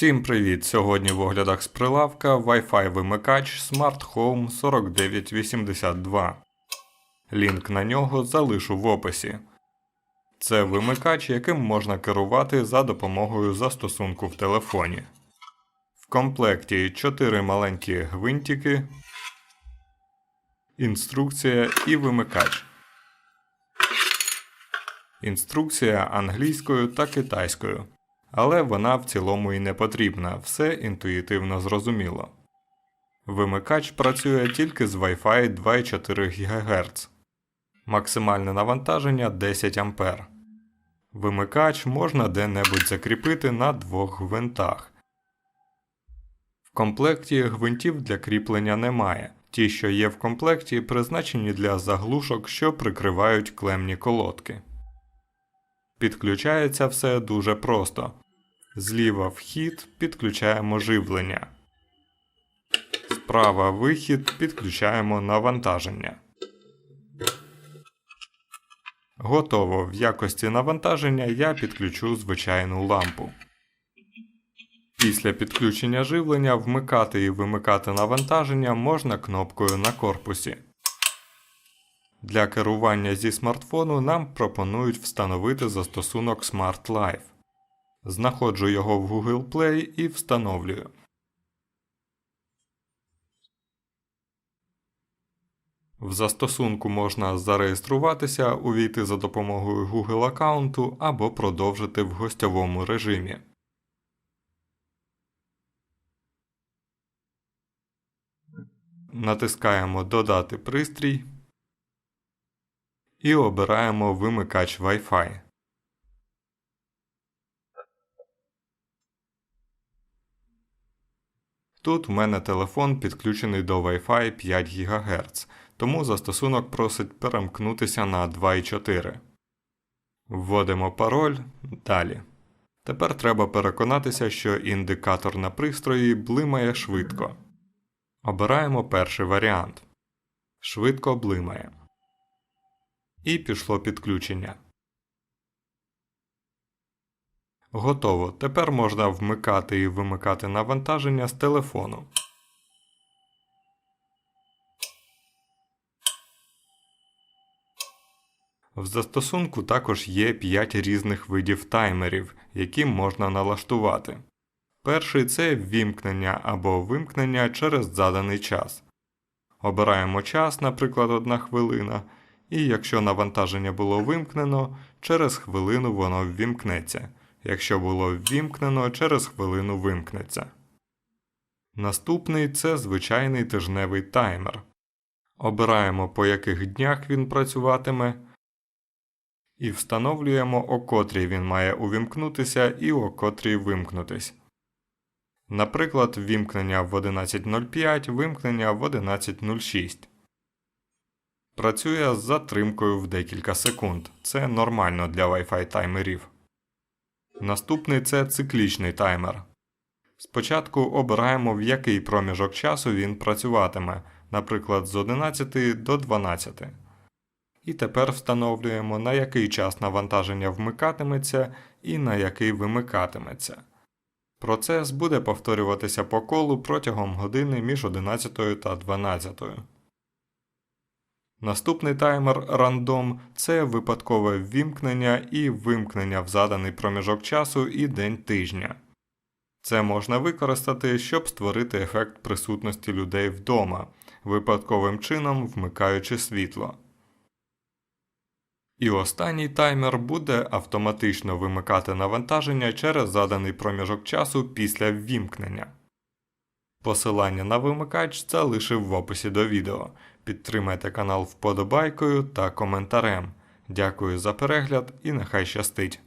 Всім привіт! Сьогодні в оглядах з прилавка Wi-Fi вимикач Smart Home 4982. Лінк на нього залишу в описі. Це вимикач, яким можна керувати за допомогою застосунку в телефоні. В комплекті 4 маленькі гвинтики, інструкція і вимикач. Інструкція англійською та китайською. Але вона в цілому і не потрібна, все інтуїтивно зрозуміло. Вимикач працює тільки з Wi-Fi 2,4 ГГц. Максимальне навантаження 10 А. Вимикач можна де-небудь закріпити на двох гвинтах. В комплекті гвинтів для кріплення немає. Ті, що є в комплекті, призначені для заглушок, що прикривають клемні колодки. Підключається все дуже просто. Зліва вхід підключаємо живлення. Справа вихід підключаємо навантаження. Готово. В якості навантаження я підключу звичайну лампу. Після підключення живлення вмикати і вимикати навантаження можна кнопкою на корпусі. Для керування зі смартфону нам пропонують встановити застосунок Smart Life. Знаходжу його в Google Play і встановлюю. В застосунку можна зареєструватися, увійти за допомогою Google аккаунту або продовжити в гостьовому режимі. Натискаємо Додати пристрій і обираємо вимикач Wi-Fi. Тут в мене телефон підключений до Wi-Fi 5 ГГц, тому застосунок просить перемкнутися на 2,4. Вводимо пароль далі. Тепер треба переконатися, що індикатор на пристрої блимає швидко. Обираємо перший варіант. Швидко блимає. І пішло підключення. Готово. Тепер можна вмикати і вимикати навантаження з телефону. В застосунку також є 5 різних видів таймерів, які можна налаштувати. Перший це ввімкнення або вимкнення через заданий час. Обираємо час, наприклад, 1 хвилина, і якщо навантаження було вимкнено, через хвилину воно ввімкнеться. Якщо було ввімкнено, через хвилину вимкнеться. Наступний це звичайний тижневий таймер. Обираємо, по яких днях він працюватиме, і встановлюємо, о котрій він має увімкнутися і о котрій вимкнутись. Наприклад, вімкнення в 11.05, вимкнення в 11.06. Працює з затримкою в декілька секунд. Це нормально для Wi-Fi таймерів. Наступний це циклічний таймер. Спочатку обираємо, в який проміжок часу він працюватиме, наприклад, з 11 до 12. І тепер встановлюємо, на який час навантаження вмикатиметься і на який вимикатиметься. Процес буде повторюватися по колу протягом години між 11 та 12. Наступний таймер рандом це випадкове ввімкнення і вимкнення в заданий проміжок часу і день тижня. Це можна використати, щоб створити ефект присутності людей вдома, випадковим чином вмикаючи світло. І останній таймер буде автоматично вимикати навантаження через заданий проміжок часу після ввімкнення. Посилання на вимикач залишив в описі до відео. Підтримайте канал вподобайкою та коментарем. Дякую за перегляд і нехай щастить!